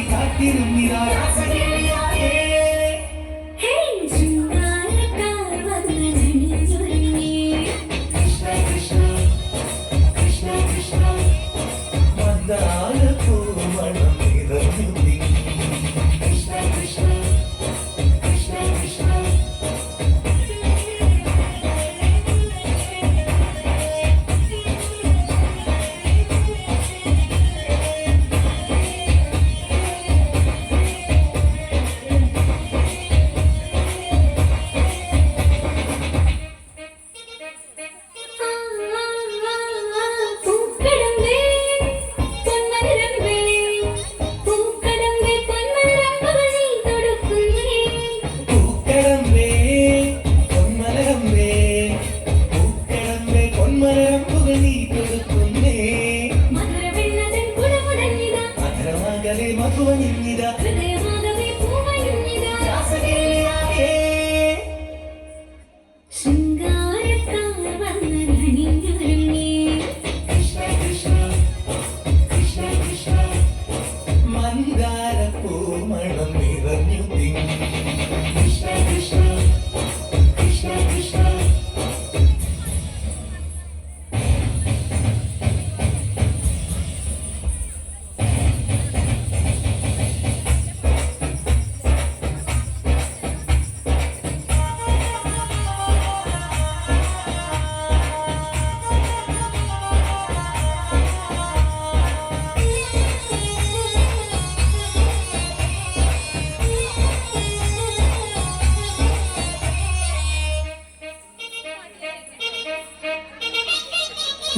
காத்திருந்தார் 먹고 있습니다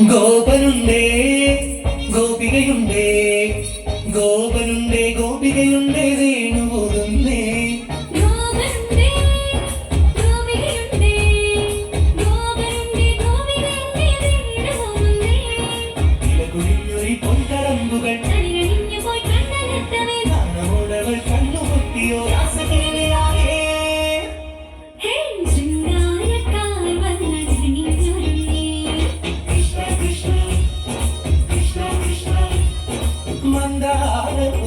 ഗോപനുണ്ടേ ഗോപികയുണ്ടേ ഗോപനുണ്ടേ ഗോപികയുണ്ടേ വേണുപോകുന്നേ പൊൻകടമ്പുകൾ እንዳነቁ